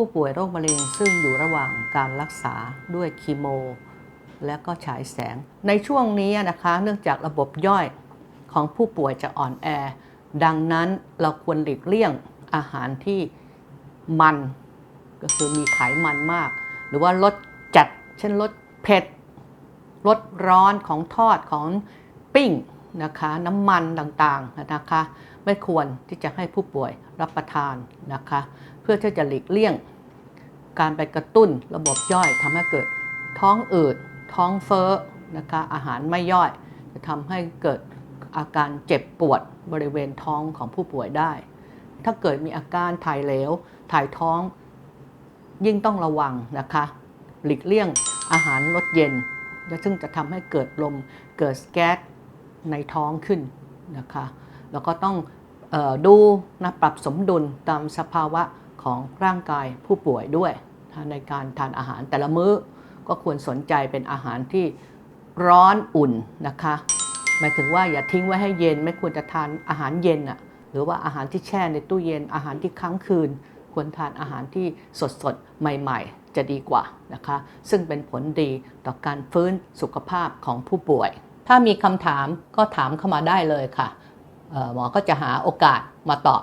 ผู้ป่วยโรคมะเร็งซึ่งอยู่ระหว่างการรักษาด้วยคีโม และก็ฉายแสง ในช่วงนี้นะคะเนื่องจากระบบย่อยของผู้ป่วยจะอ่อนแอ ดังนั้นเราควรหลีกเลี่ยงอาหารที่มัน ก็คือมีไขมันมาก หรือว่ารสจัด เช่นรสเผ็ดรสร้อนของทอดของปิ้ง นะคะน้ำมันต่างๆนะคะไม่ควรที่จะให้ผู้ป่วยรับประทานนะคะเพื่อที่จะหลีกเลี่ยง การไปกระตุ้นระบบย่อยทำให้เกิดท้องอืดท้องเฟ้อนะคะอาหารไม่ย่อย จะทำให้เกิดอาการเจ็บปวดบริเวณท้องของผู้ป่วยได้ ถ้าเกิดมีอาการถ่ายเหลว ถ่ายท้อง ยิ่งต้องระวังนะคะ หลีกเลี่ยงอาหารรสเย็นและซึ่งจะทำให้เกิดลม เกิดแก๊ส ในท้องขึ้นนะคะแล้วก็ต้องออดูนะปรับสมดุลตามสภาวะของร่างกายผู้ป่วยด้วยในการทานอาหารแต่ละมื้อก็ควรสนใจเป็นอาหารที่ร้อนอุ่นนะคะหมายถึงว่าอย่าทิ้งไว้ให้เย็น ไม่ควรจะทานอาหารเย็นอะหรือว่าอาหารที่แช่ในตู้เย็นอาหารที่ค้างคืน ควรทานอาหารที่สดๆใหม่ ๆ จะดีกว่านะคะ ซึ่งเป็นผลดีต่อการฟื้นสุขภาพของผู้ป่วย ถ้ามีคำถามก็ถามเข้ามาได้เลยค่ะหมอก็จะหาโอกาสมาตอบ